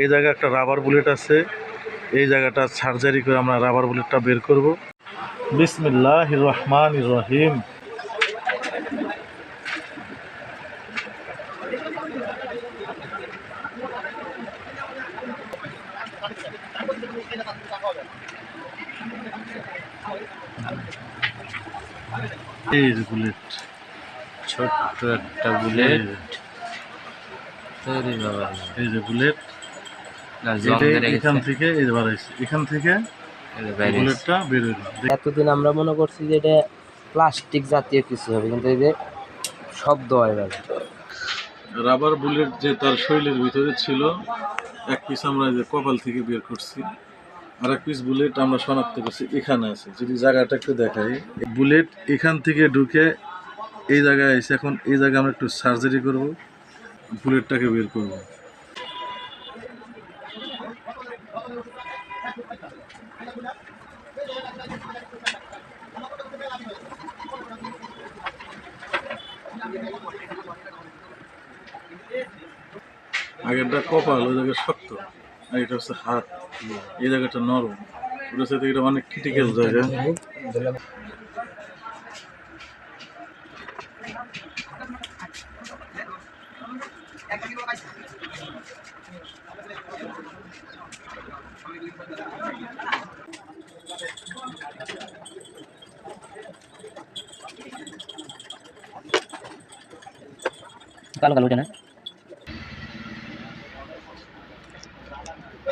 এই জায়গায় একটা রাবার বুলেট আছে। এই জায়গাটা সার্জারি করে আমরা রাবার বুলেটটা বের করব। বিসমিল্লাহ রহমান রহিম। বুলেট ছোট্ট একটা বুলেট এই যে। বুলেট এখান থেকে। এখান থেকে বুলেটটা এতদিন আমরা মনে করছি যে এটা প্লাস্টিক জাতীয় কিছু হবে কিন্তু এই যে শব্দ হয় ভাই রাবার বুলেট যে তার শরীরের ভিতরে ছিল এক পিস আমরা এই যে কপাল থেকে বের করছি আর এক পিস বুলেট আমরা শনাক্ত করছি এখানে আছে। যদি জায়গাটা একটু দেখাই বুলেট এখান থেকে ঢুকে এই জায়গায় এসে এখন এই জায়গায় আমরা একটু সার্জারি করব বুলেটটাকে বের করব। আগেরটা কপাল, ওই জায়গায় শক্ত, আর এটা হচ্ছে হাত। এই জায়গাটা নরম। ওটার সাথে এটা অনেক ক্রিটিক্যাল জায়গা। কালো কালো না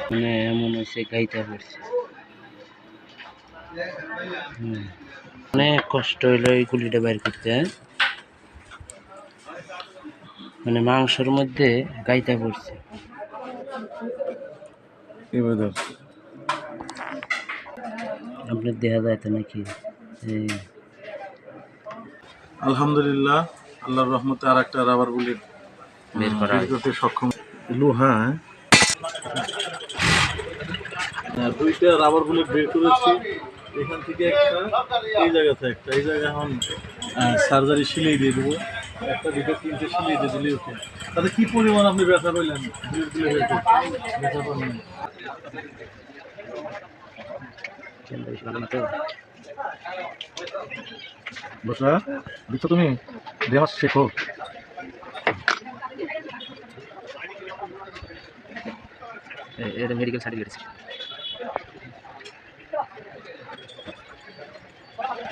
মানে এমন হয়েছে গাইতে পড়ছে অনেক কষ্ট হইল এই গুলিটা বাইর করতে হ্যাঁ? মানে মাংসের মধ্যে গাইতে পড়ছে আপনার দেখা যায় তো নাকি আলহামদুলিল্লাহ। আল্লাহর রহমতে আর একটা রাবার বুলেট বের করা করতে সক্ষম। লোহা হ্যাঁ? হ্যাঁ, দুইটা রাবার বুলেট বের করেছি। এখান থেকে একটা এই জায়গাতে একটা। এই জায়গা এখন সার্জারি সিলাই দিয়ে দেবো। একটা দুটো তিনটে সিলাই দিয়ে দিলেই ওকে তাতে কি পরিমাণ আপনি ব্যথা পেলেন? ব্যথা পাবেন বসা দিচ্ছ তুমি? দেওয়া শেখো এটা মেডিকেল সার্টিফিকেট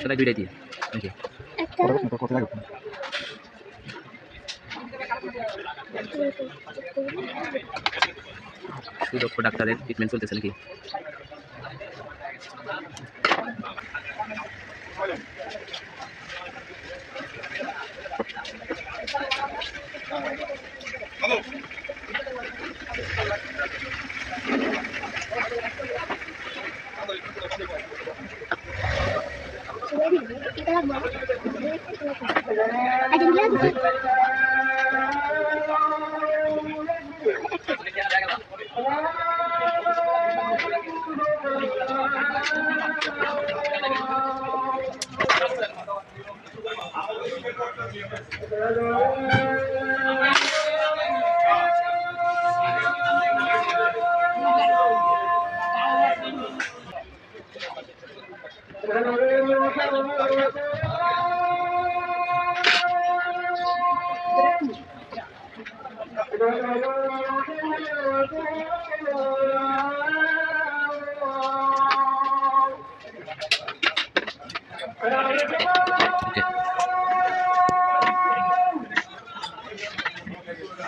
সেটা দুইটাই দিয়ে নাকি? সুদক্ষ ডাক্তারের ট্রিটমেন্ট চলতেছে নাকি? ওকে উঠে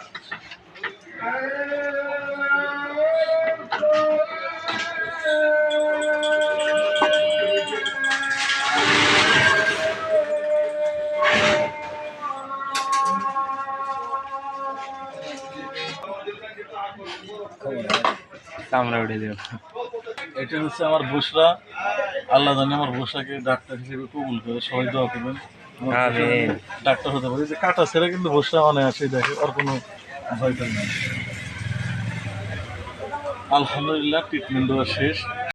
এটা হচ্ছে আমার বসরা আল্লাহ জানে আমার বসরাকে ডাক্তার হিসেবে কবুল করে, সবাই দোয়া করবেন। ডাক্তার হতে পারি। যে কাটা ছেড়ে কিন্তু বসে মানে আছে দেখে ওর কোনো ভয় নেই। আলহামদুলিল্লাহ ট্রিটমেন্ট দেওয়া শেষ।